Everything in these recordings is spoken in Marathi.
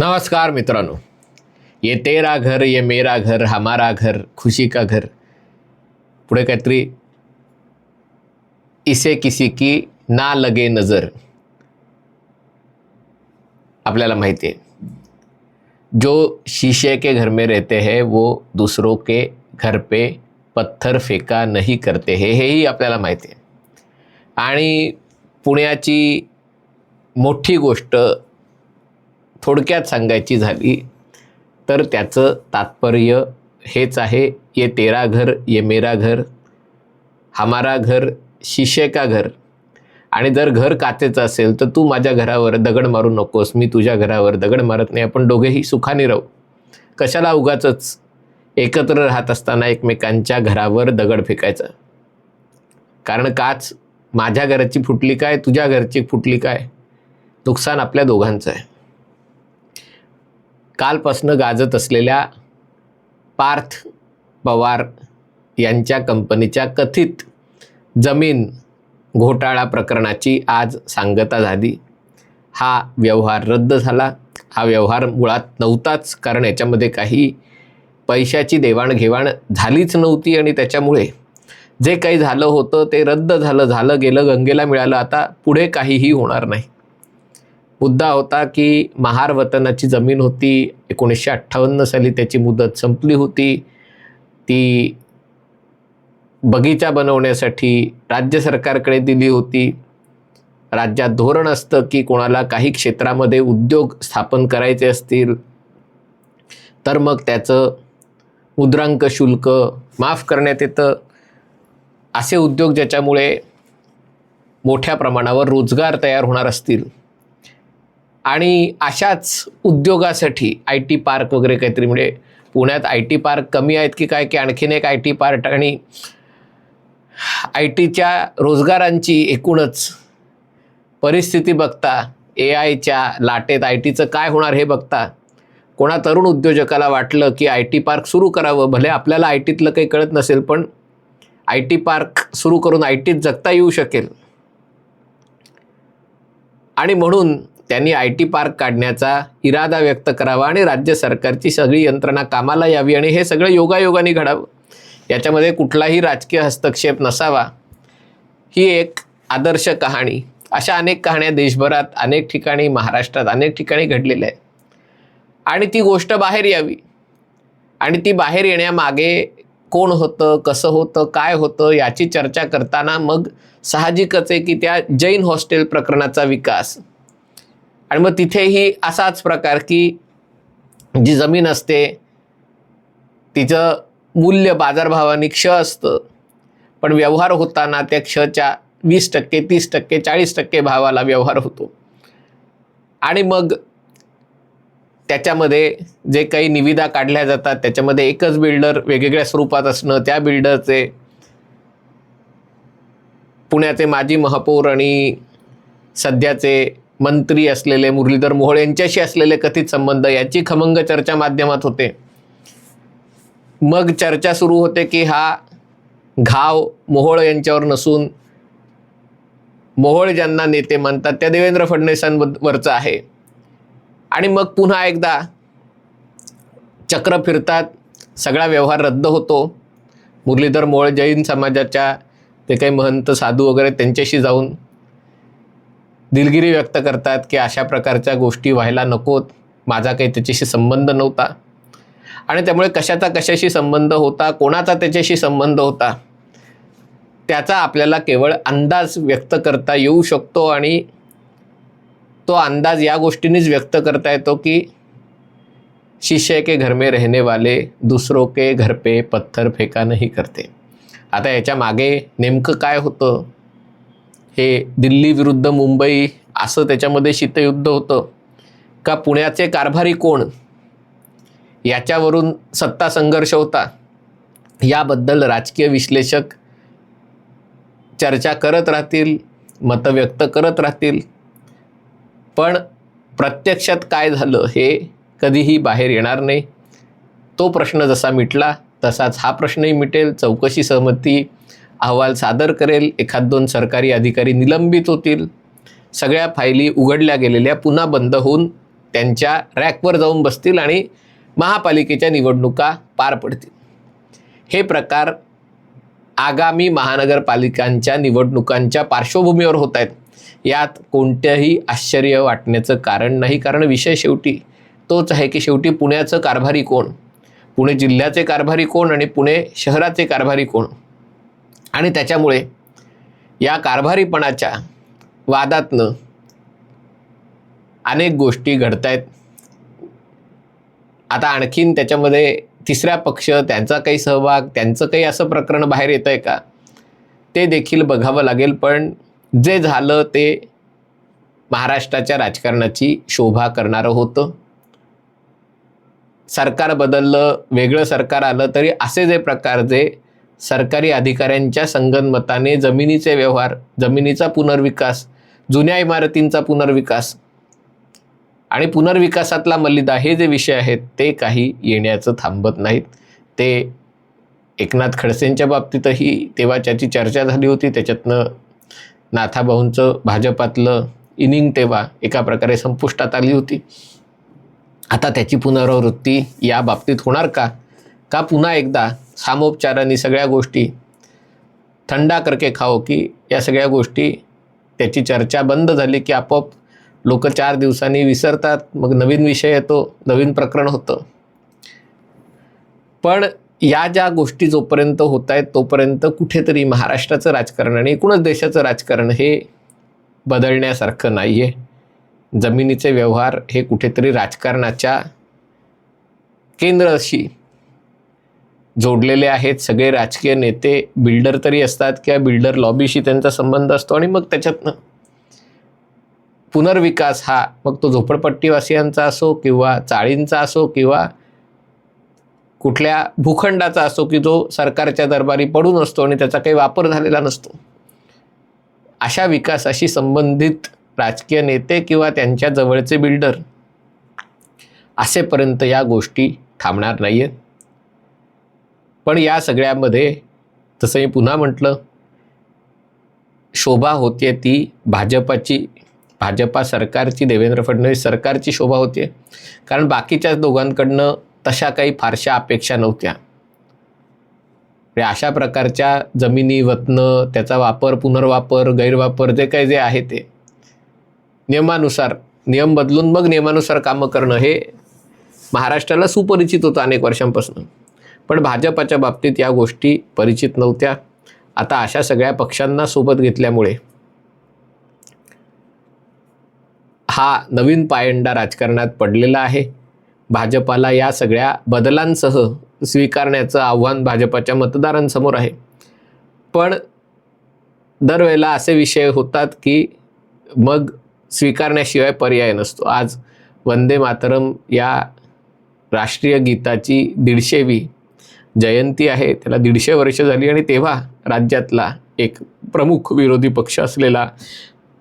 नमस्कार मित्रांनो। ये तेरा घर, ये मेरा घर, हमारा घर, खुशी का घर। पुढे काहीतरी इसे किसी की ना लगे नज़र आपल्याला माहिती आहे। जो शीशे के घर में रहते हैं, वो दूसरों के घर पे पत्थर फेका नाही करते. हे हेही आपल्याला माहिती आहे. आणि पुण्याची मोठी गोष्ट थोडक्यात सांगायची झाली तर त्याचं तात्पर्य हेच आहे. ये तेरा घर ये मेरा घर हमारा घर शिशे का घर. आणि जर घर काचेचं असेल तर तू माझ्या घरावर दगड मारू नकोस मी तुझ्या घरावर दगड मारत नाही आपण दोघेही सुखाने राहू. कशाला उगाच एकत्र राहत असताना एकमेकांच्या घरावर दगड फेकायचा. कारण काच माझ्या घराची फुटली काय तुझ्या घरची फुटली काय? नुकसान आपल्या दोघांचं आहे. कालपासनं गाजत असलेल्या पार्थ पवार यांच्या कंपनीच्या कथित जमीन घोटाळा प्रकरणाची आज सांगता झाली. हा व्यवहार रद्द झाला. हा व्यवहार मुळात नव्हताच कारण याच्यामध्ये काही पैशाची देवाणघेवाण झालीच नव्हती आणि त्याच्यामुळे जे काही झालं होतं ते रद्द झालं झालं गेलं गंगेला मिळालं. आता पुढे काहीही होणार नाही. मुद्दा होता की महार वतनाची जमीन होती एकोणीसशे अठ्ठावन्न साली त्याची मुदत संपली होती. ती बगीचा बनवण्यासाठी राज्य सरकारकडे दिली होती. राज्यात धोरण असतं की कोणाला काही क्षेत्रामध्ये उद्योग स्थापन करायचे असतील तर मग त्याचं मुद्रांक शुल्क माफ करण्यात येतं. असे उद्योग ज्याच्यामुळे मोठ्या प्रमाणावर रोजगार तयार होणार असतील. आणि अशाच उद्योगासाठी आय टी पार्क वगैरे काहीतरी म्हणजे पुण्यात आय टी पार्क कमी आहेत की काय की आणखीन एक आय टी पार्क आणि आय टीच्या रोजगारांची एकूणच परिस्थिती बघता ए आयच्या लाटेत आय टीचं काय होणार हे बघता कोणा तरुण उद्योजकाला वाटलं की आय टी पार्क सुरू करावं? भले आपल्याला आय टीतलं काही कळत नसेल पण आय टी पार्क सुरू करून आय टीत जगता येऊ शकेल. आणि म्हणून त्यांनी आय टी पार्क काढण्याचा इरादा व्यक्त करावा आणि राज्य सरकारची सगळी यंत्रणा कामाला यावी आणि हे सगळं योगायोगाने घडावं. याच्यामध्ये कुठलाही राजकीय हस्तक्षेप नसावा. ही एक आदर्श कहाणी. अशा अनेक कहाण्या देशभरात अनेक ठिकाणी महाराष्ट्रात अनेक ठिकाणी घडलेल्या आहेत. आणि ती गोष्ट बाहेर यावी. आणि ती बाहेर येण्यामागे कोण होतं कसं होतं काय होतं याची चर्चा करताना मग साहजिकच आहे की त्या जैन हॉस्टेल प्रकरणाचा विकास. आणि मग तिथेही असाच प्रकार की जी जमीन असते तिचं मूल्य बाजारभावाने क्ष असतं. पण व्यवहार होताना त्या क्षच्या वीस टक्के तीस टक्के चाळीस टक्के भावाला व्यवहार होतो. आणि मग त्याच्यामध्ये जे काही निविदा काढल्या जातात त्याच्यामध्ये एकच बिल्डर वेगवेगळ्या स्वरूपात असणं त्या बिल्डरचे पुण्याचे माजी महापौर आणि सध्याचे मंत्री असलेले मुरलीधर मोहोळ यांच्याशी असलेले कथित संबंध याची खमंग चर्चा माध्यमात होते. मग चर्चा सुरू होते की हा घाव मोहोळ यांच्यावर नसून मोहोळ ज्यांना नेते म्हणतात त्या देवेंद्र फडणवीसांवरचं आहे. आणि मग पुन्हा एकदा चक्र फिरतात सगळा व्यवहार रद्द होतो. मुरलीधर मोळ जैन समाजाच्या ते काही महंत साधू वगैरे त्यांच्याशी जाऊन दिलगिरी व्यक्त करतात की अशा प्रकारच्या गोष्टी व्हायला नकोत माझा काही त्याच्याशी संबंध नव्हता. आणि त्यामुळे कशाचा कशाशी संबंध होता कोणाचा त्याच्याशी संबंध होता त्याचा आपल्याला केवळ अंदाज व्यक्त करता येऊ शकतो आणि तो अंदाज या गोष्टीनेच व्यक्त करता येतो की शिष्य के घर में रहने वाले दुसरो के घर पे पत्थर फेका नाही करते. आता याच्या मागे नेमकं काय होतं? हे दिल्ली विरुद्ध मुंबई असं त्याच्यामध्ये शीतयुद्ध होतं? का पुण्याचे कारभारी कोण? याच्यावरून सत्ता संघर्ष होता. याबद्दल राजकीय विश्लेषक चर्चा करत राहतील मतं व्यक्त करत राहतील. पण प्रत्यक्षात काय झालं हे कधीही बाहेर येणार नाही. तो प्रश्न जसा मिटला तसाच हा प्रश्नही मिटेल. चौकशी सहमती अहवाल सादर करेल. एखाद दोन सरकारी अधिकारी निलंबित होतील. सगळ्या फायली उघडल्या गेलेल्या पुन्हा बंद होऊन त्यांच्या रॅकवर जाऊन बसतील आणि महापालिकेच्या निवडणुका पार पडतील. हे प्रकार आगामी महानगरपालिकांच्या निवडणुकांच्या पार्श्वभूमीवर होत आहेत. यात कोणत्याही आश्चर्य वाटण्याचं कारण नाही. कारण विषय शेवटी तोच आहे की शेवटी पुण्याचं कारभारी कोण? पुणे जिल्ह्याचे कारभारी कोण आणि पुणे शहराचे कारभारी कोण? आणि त्याच्यामुळे या कारभारीपणाच्या वादातनं अनेक गोष्टी घडत आहेत आता आणखीन त्याच्यामध्ये तिसरा पक्ष त्यांचा काही सहभाग त्यांचं काही असं प्रकरण बाहेर येतं आहे का? ते देखील बघावं लागेल पण जे झालं ते महाराष्ट्राच्या राजकारणाची शोभा करणारं होतं. सरकार बदललं वेगळं सरकार आलं तरी असे जे प्रकार जे सरकारी अधिकाऱ्यांच्या संगनमताने जमिनीचे व्यवहार जमिनीचा पुनर्विकास जुन्या इमारतींचा पुनर्विकास आणि पुनर्विकासातला मलिदा हे जे विषय आहेत ते काही येण्याचं थांबत नाहीत. ते एकनाथ खडसेंच्या बाबतीतही तेव्हा त्याची चर्चा झाली होती त्याच्यातनं नाथाभाऊंचं भाजपातलं इनिंग तेव्हा एका प्रकारे संपुष्टात आली होती. आता त्याची पुनरावृत्ती या बाबतीत होणार का? का पुन्हा एकदा सामोपचाराने सगळ्या गोष्टी थंडा करके खाओ की या सगळ्या गोष्टी त्याची चर्चा बंद झाली की आपोआप लोक चार दिवसांनी विसरतात मग नवीन विषय येतो नवीन प्रकरण होतं. पण या ज्या गोष्टी जोपर्यंत होत आहेत तोपर्यंत कुठेतरी महाराष्ट्राचं राजकारण आणि एकूणच देशाचं राजकारण हे बदलण्यासारखं नाही आहे जमिनीचे व्यवहार हे कुठेतरी राजकारणाच्या केंद्राशी जोडलेले आहेत. सगळे राजकीय नेते बिल्डर तरी असतात किंवा बिल्डर लॉबीशी त्यांचा संबंध असतो आणि मग त्याच्यातनं पुनर्विकास हा मग तो झोपडपट्टीवासियांचा असो किंवा चाळींचा असो किंवा कुठल्या भूखंडाचा असो की जो सरकारच्या दरबारी पडून असतो आणि त्याचा काही वापर झालेला नसतो. अशा विकासाशी संबंधित राजकीय नेते किंवा त्यांच्या जवळचे बिल्डर असेपर्यंत या गोष्टी थांबणार नाही आहेत पण या सगळ्यामध्ये तसं मी पुन्हा म्हटलं शोभा होते ती भाजपाची भाजपा सरकारची देवेंद्र फडणवीस सरकारची शोभा होते कारण बाकीच्या दोघांकडनं तशा काही फारशा अपेक्षा नव्हत्या. म्हणजे अशा प्रकारच्या जमिनी वतनं त्याचा वापर पुनर्वापर गैरवापर जे काही जे आहे ते. नियमानुसार नियम बदलून मग नियमानुसार कामं करणं हे महाराष्ट्राला सुपरिचित होतं अनेक वर्षांपासून. पण भाजपाच्या बाबतीत या गोष्टी परिचित नव्हत्या. आता अशा सगळ्या पक्षांना सोबत घेतल्यामुळे हा नवीन पायंडा राजकारणात पडलेला आहे. भाजपाला या सगळ्या बदलांसह स्वीकारण्याचं आव्हान भाजपाच्या मतदारांसमोर आहे. पण दरवेळेला असे विषय होतात की मग स्वीकारण्याशिवाय पर्याय नसतो. आज वंदे मातरम या राष्ट्रीय गीताची दीडशेवी जयंती आहे. त्याला दीडशे वर्ष झाली आणि तेव्हा राज्यातला एक प्रमुख विरोधी पक्ष असलेला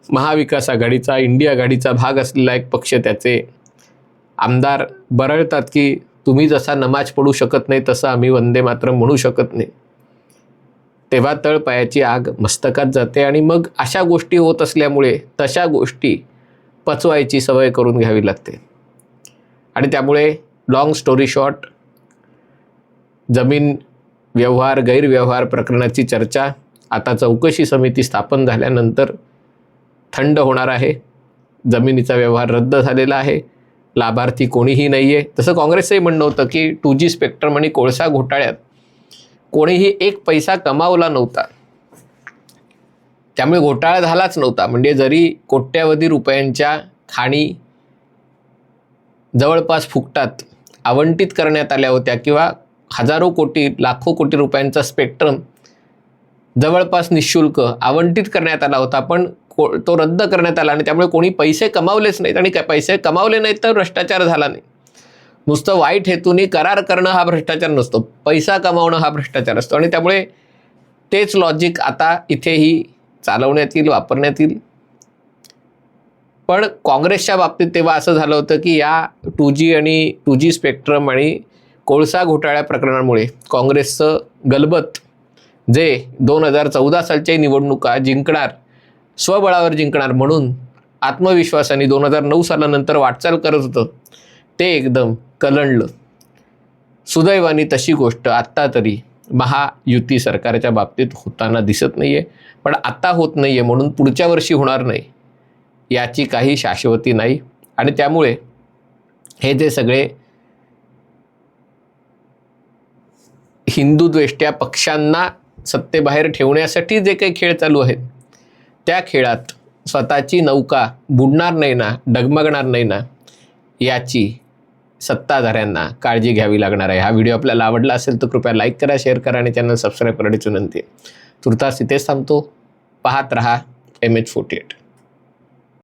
महाविकास आघाडीचा इंडिया आघाडीचा भाग असलेला एक पक्ष त्याचे आमदार बरळतात की तुम्ही जसा नमाज पडू शकत नाही तसं आम्ही वंदे मातरम म्हणू शकत नाही. तेव्हा तळपायाची आग मस्तकात जाते आणि मग अशा गोष्टी होत असल्यामुळे तशा गोष्टी पचवायची सवय करून घ्यावी लागते. आणि त्यामुळे लॉंग स्टोरी शॉर्ट जमीन व्यवहार गैरव्यवहार प्रकरणाची चर्चा आता चौकशी समिती स्थापन झाल्यानंतर थंड होणार आहे. जमिनीचा व्यवहार रद्द झालेला आहे. लाभार्थी कोणीही नाही आहे तसं काँग्रेसचंही म्हणणं होतं की टू जी स्पेक्ट्रम आणि कोळसा घोटाळ्यात कोणीही एक पैसा कमावला नव्हता. त्यामुळे घोटाळा झालाच नव्हता. म्हणजे जरी कोट्यावधी रुपयांच्या खाणी जवळपास फुकटात आवंटित करण्यात आल्या होत्या किंवा हजारो कोटी लाखो कोटी रुपयांचा स्पेक्ट्रम जवळपास निशुल्क आवंटित करण्यात आला होता पण तो रद्द करण्यात आला आणि त्यामुळे कोणी पैसे कमावलेच नाहीत आणि काय पैसे कमावले नाहीत तर भ्रष्टाचार झाला नाही. नुसतं वाईट हेतूने करार करणं हा भ्रष्टाचार नसतो. पैसा कमावणं हा भ्रष्टाचार असतो. आणि त्यामुळे तेच लॉजिक आता इथेही चालवण्यात येईल वापरण्यात येईल. पण काँग्रेसच्या बाबतीत तेव्हा असं झालं होतं की या टू जी आणि टू जी स्पेक्ट्रम आणि कोळसा घोटाळ्या प्रकरणामुळे काँग्रेसचं गलबत जे दोन हजार चौदा सालच्या निवडणुका जिंकणार स्वबळावर जिंकणार म्हणून आत्मविश्वासाने दोन हजार नऊ सालानंतर वाटचाल करत होतं ते एकदम कलंडलं. सुदैवाने तशी गोष्ट आत्ता तरी महायुती सरकारच्या बाबतीत होताना दिसत नाही आहे पण आत्ता होत नाही आहे म्हणून पुढच्या वर्षी होणार नाही याची काही शाश्वती नाही. आणि त्यामुळे हे जे सगळे हिंदुद्वेष्ट्या पक्षांना सत्तेबाहेर ठेवण्यासाठी जे काही खेळ चालू आहेत त्या खेळात स्वतःची नौका बुडणार नाही ना डगमगणार नाही ना याची सत्ताधाऱ्यांना काळजी घ्यावी लागणार आहे. हा व्हिडिओ आपल्याला आवडला असेल तर कृपया लाईक करा शेअर करा आणि चॅनल सबस्क्राईब करण्याची विनंती आहे. तुर्तास इथेच थांबतो. पाहत रहा एम एच फोर्टी एट